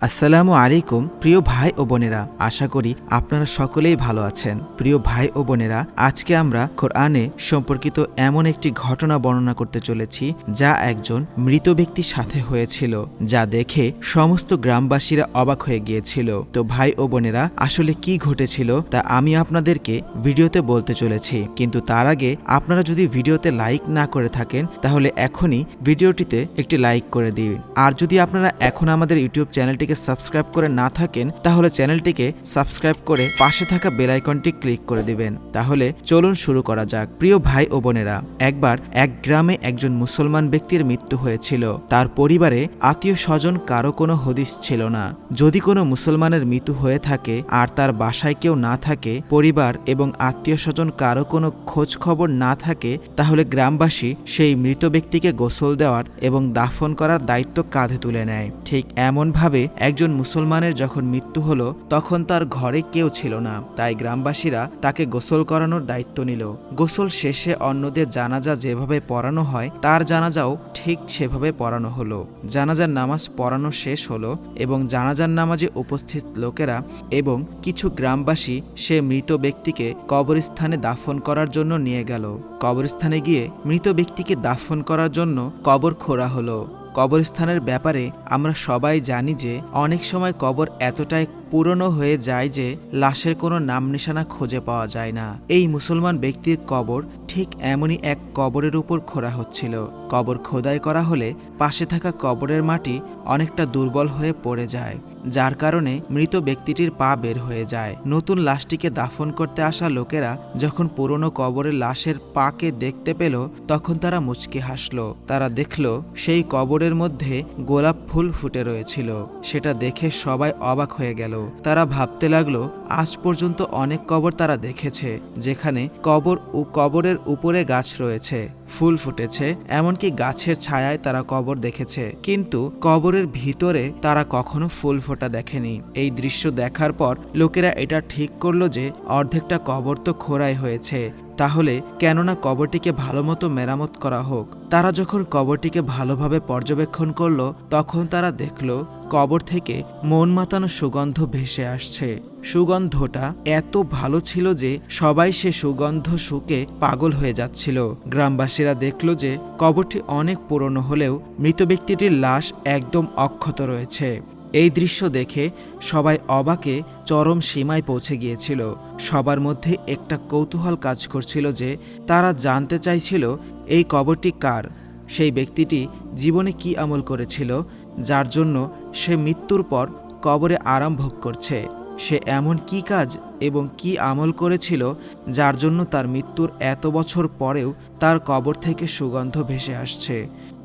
আসসালামু আলাইকুম, প্রিয় ভাই ও বোনেরা। আশা করি আপনারা সকলেই ভালো আছেন। প্রিয় ভাই ও বোনেরা, আজকে আমরা কোরআনে সম্পর্কিত এমন একটি ঘটনা বর্ণনা করতে চলেছি, যা একজন মৃত ব্যক্তির সাথে হয়েছিল, যা দেখে সমস্ত গ্রামবাসীরা অবাক হয়ে গিয়েছিল। তো ভাই ও বোনেরা, আসলে কি ঘটেছিল তা আমি আপনাদেরকে ভিডিওতে বলতে চলেছি। কিন্তু তার আগে আপনারা যদি ভিডিওতে লাইক না করে থাকেন, তাহলে এখনই ভিডিওটিতে একটি লাইক করে দিন। আর যদি আপনারা এখন আমাদের ইউটিউব চ্যানেলটিকে সাবস্ক্রাইব করে না থাকেন, তাহলে চ্যানেলটিকে সাবস্ক্রাইব করে পাশে থাকা বেল আইকনটি ক্লিক করে দিবেন। তাহলে চলুন শুরু করা যাক। প্রিয় ভাই ও বোনেরা, একবার এক গ্রামে একজন মুসলমান ব্যক্তির মৃত্যু হয়েছিল। তার পরিবারে আত্মীয় স্বজন কারও কোনো হদিস ছিল না। যদি কোনো মুসলমানের মৃত্যু হয়ে থাকে আর তার বাসায় কেউ না থাকে, পরিবার এবং আত্মীয় স্বজন কারও কোনো খোঁজ খবর না থাকে, তাহলে গ্রামবাসী সেই মৃত ব্যক্তিকে গোসল দেওয়ার এবং দাফন করার দায়িত্ব কাঁধে তুলে নেয়। ঠিক এমনভাবে একজন মুসলমানের যখন মৃত্যু হলো, তখন তার ঘরে কেউ ছিল না। তাই গ্রামবাসীরা তাকে গোসল করানোর দায়িত্ব নিল। গোসল শেষে অন্যদের জানাজা যেভাবে পড়ানো হয়, তার জানাজাও ঠিক সেভাবে পড়ানো হলো। জানাজার নামাজ পড়ানো শেষ হলো এবং জানাজার নামাজে উপস্থিত লোকেরা এবং কিছু গ্রামবাসী সে মৃত ব্যক্তিকে কবরস্থানে দাফন করার জন্য নিয়ে গেল। কবরস্থানে গিয়ে মৃত ব্যক্তিকে দাফন করার জন্য কবর খোঁড়া হলো। কবরস্থানের ব্যাপারে আমরা সবাই জানি যে অনেক সময় কবর এতটাই পুরনো হয়ে যায় যে লাশের কোনো নাম নিশানা খুঁজে পাওয়া যায় না। এই মুসলমান ব্যক্তির কবর ঠিক এমনই এক কবরের উপর খোঁড়া হচ্ছিল। কবর খোদাই করা হলে পাশে থাকা কবরের মাটি অনেকটা দুর্বল হয়ে পড়ে যায়, যার কারণে মৃত ব্যক্তিটির পা বের হয়ে যায়। নতুন লাশটিকে দাফন করতে আসা লোকেরা যখন পুরনো কবরের লাশের পাকে দেখতে পেল, তখন তারা মুচকি হাসল। তারা দেখল, সেই কবরের মধ্যে গোলাপ ফুল ফুটে রয়েছিল। সেটা দেখে সবাই অবাক হয়ে গেল। তারা ভাবতে লাগল, আজ পর্যন্ত অনেক কবর তারা দেখেছে, যেখানে কবর ও কবরের উপরে গাছ রয়েছে, ফুল ফুটেছে, এমনকি গাছের ছায়ায় তারা কবর দেখেছে। কিন্তু কবরের ভিতরে তারা কখনো ফুল ফোটা দেখেনি। এই দৃশ্য দেখার পর লোকেরা এটা ঠিক করল যে, অর্ধেকটা কবর তো খোড়াই হয়েছে। তাহলে কেননা কবরটিকে ভালোমতো মেরামত করা হোক। তারা যখন কবরটিকে ভালোভাবে পর্যবেক্ষণ করল, তখন তারা দেখল কবর থেকে মন মাতানো সুগন্ধ ভেসে আসছে। সুগন্ধটা এত ভালো ছিল যে সবাই সে সুগন্ধ শুকে পাগল হয়ে যাচ্ছিল। গ্রামবাসীরা দেখল যে কবরটি অনেক পুরনো হলেও মৃত ব্যক্তিটির লাশ একদম অক্ষত রয়েছে। এই দৃশ্য দেখে সবাই অবাকে চরম সীমায় পৌঁছে গিয়েছিল। সবার মধ্যে একটা কৌতূহল কাজ করছিল যে তারা জানতে চাইছিল, এই কবরটি কার? সেই ব্যক্তিটি জীবনে কি আমল করেছিল, যার জন্য সে মৃত্যুর পর কবরে আরাম ভোগ করছে। সে এমন কি কাজ এবং কি আমল করেছিল যার জন্য তার মৃত্যুর এত বছর পরেও তার কবর থেকে সুগন্ধ ভেসে আসছে।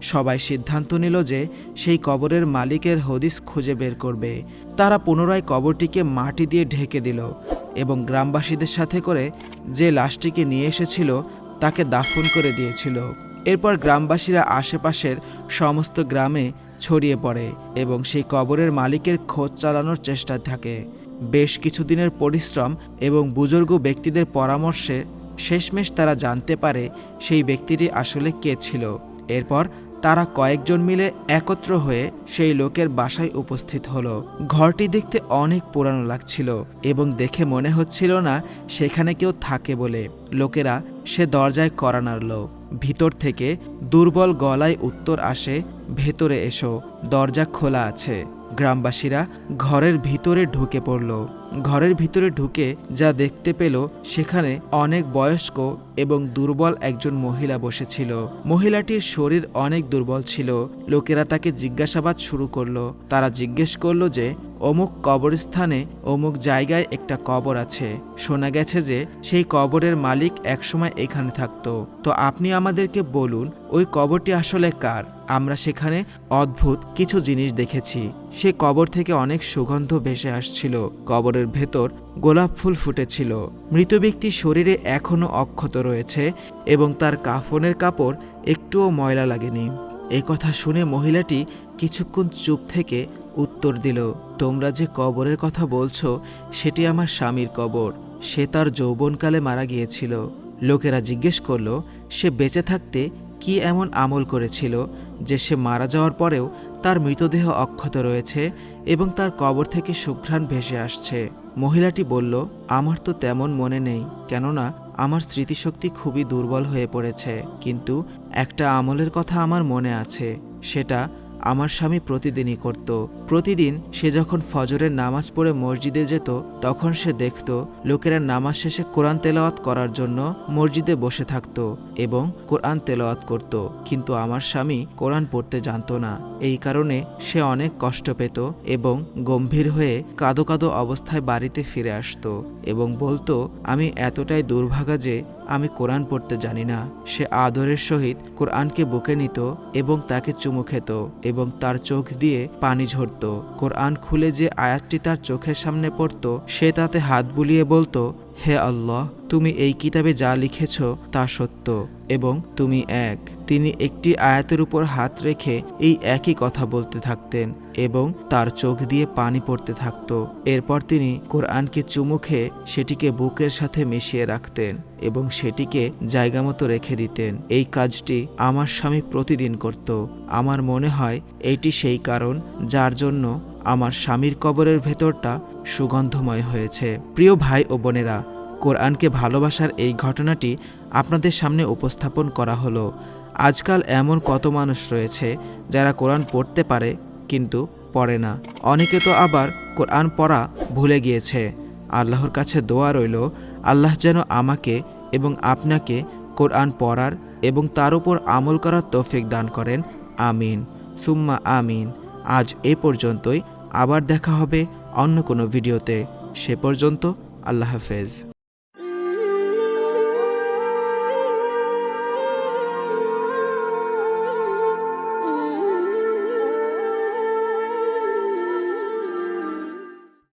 সবাই সিদ্ধান্ত নিল যে সেই কবরের মালিকের হদিস খুঁজে বের করবে। তারা পুনরায় কবরটিকে মাটি দিয়ে ঢেকে দিল এবং গ্রামবাসীদের সাথে করে যে লাশটিকে নিয়ে এসেছিল তাকে দাফন করে দিয়েছিল। এরপর গ্রামবাসীরা আশেপাশের সমস্ত গ্রামে ছড়িয়ে পড়ে এবং সেই কবরের মালিকের খোঁজ চালানোর চেষ্টা থাকে। বেশ কিছুদিনের পরিশ্রম এবং বুজুর্গ ব্যক্তিদের পরামর্শে শেষমেশ তারা জানতে পারে সেই ব্যক্তিটি আসলে কে ছিল। এরপর তারা কয়েকজন মিলে একত্র হয়ে সেই লোকের বাসায় উপস্থিত হলো। ঘরটি দেখতে অনেক পুরানো লাগছিল এবং দেখে মনে হচ্ছিল না সেখানে কেউ থাকে বলে। লোকেরা সে দরজায় করা নাড়ল ভিতর থেকে দুর্বল গলায় উত্তর আসে, ভেতরে এসো, দরজা খোলা আছে। গ্রামবাসীরা ঘরের ভিতরে ঢুকে পড়ল। ঘরের ভিতরে ঢুকে যা দেখতে পেল, সেখানে অনেক বয়স্ক এবং দুর্বল একজন মহিলা বসেছিল। মহিলাটির শরীর অনেক দুর্বল ছিল। লোকেরা তাকে জিজ্ঞাসাবাদ শুরু করল। তারা জিজ্ঞেস করল যে অমুক কবরস্থানে, অমুক জায়গায় একটা কবর আছে। শোনা গেছে যে, সেই কবরের মালিক একসময় এখানে থাকতো। তো আপনি আমাদেরকে বলুন, ওই কবরটি আসলে কার? আমরা সেখানে অদ্ভুত কিছু জিনিস দেখেছি। সে কবর থেকে অনেক সুগন্ধ ভেসে আসছিল। কবরের ভেতর গোলাপ ফুল ফুটেছিল। মৃত ব্যক্তির শরীরে এখনও অক্ষত রয়েছে এবং তার কাফনের কাপড় একটুও ময়লা লাগেনি। এই কথা শুনে মহিলাটি কিছুক্ষণ চুপ থেকে উত্তর দিল, তোমরা যে কবরের কথা বলছো, সেটি আমার স্বামীর কবর। সে তার যৌবনকালে মারা গিয়েছিল। লোকেরা জিজ্ঞেস করল, সে বেঁচে থাকতে কি এমন আমল করেছিল, যে সে মারা যাওয়ার পরেও তার মৃতদেহ অক্ষত রয়েছে এবং তার কবর থেকে সুঘ্রাণ ভেসে আসছে? মহিলাটি বলল, আমার তো তেমন মনে নেই, কেননা আমার স্মৃতিশক্তি খুবই দুর্বল হয়ে পড়েছে। কিন্তু একটা আমলের কথা আমার মনে আছে, সেটা আমার স্বামী প্রতিদিনই করত। প্রতিদিন সে যখন ফজরের নামাজ পড়ে মসজিদে যেত, তখন সে দেখত লোকেরা নামাজ শেষে কোরআন তেলাওয়াত করার জন্য মসজিদে বসে থাকত এবং কোরআন তেলাওয়াত করত। কিন্তু আমার স্বামী কোরআন পড়তে জানতো না। এই কারণে সে অনেক কষ্ট পেত এবং গম্ভীর হয়ে কাদো কাদো অবস্থায় বাড়িতে ফিরে আসতো এবং বলতো, আমি এতটাই দুর্ভাগা যে আমি কোরআন পড়তে জানি না। সে আদরের সহিত কোরআনকে বুকে নিত এবং তাকে চুমু খেত এবং তার চোখ দিয়ে পানি ঝরত। কোরআন খুলে যে আয়াতটি তার চোখের সামনে পড়ত, সে তাতে হাত বুলিয়ে বলতো, হে আল্লাহ, তুমি এই কিতাবে যা লিখেছ তা সত্য। এবং তুমি এক। তিনি একটি আয়াতের উপর হাত রেখে এই একই কথা বলতে থাকতেন এবং তার চোখ দিয়ে পানি পড়তে থাকত। এরপর তিনি কোরআনকে চুমু খেয়ে সেটিকে বুকের সাথে মিশিয়ে রাখতেন এবং সেটিকে জায়গা মতো রেখে দিতেন। এই কাজটি আমার স্বামী প্রতিদিন করত। আমার মনে হয় এইটি সেই কারণ যার জন্য আমার স্বামীর কবরের ভেতরটা সুগন্ধময় হয়েছে। প্রিয় ভাই ও বোনেরা, কোরআনকে ভালোবাসার এই ঘটনাটি আপনাদের সামনে উপস্থাপন করা হলো। আজকাল এমন কত মানুষ রয়েছে যারা কোরআন পড়তে পারে কিন্তু পড়ে না। অনেকে তো আবার কোরআন পড়া ভুলে গিয়েছে। আল্লাহর কাছে দোয়া রইল, আল্লাহ যেন আমাকে এবং আপনাকে কোরআন পড়ার এবং তার উপর আমল করার তৌফিক দান করেন। আমিন। সুম্মা আমিন। আজ এ পর্যন্তই। আবার দেখা হবে অন্য কোনো ভিডিওতে। সে পর্যন্ত আল্লাহ হাফেজ।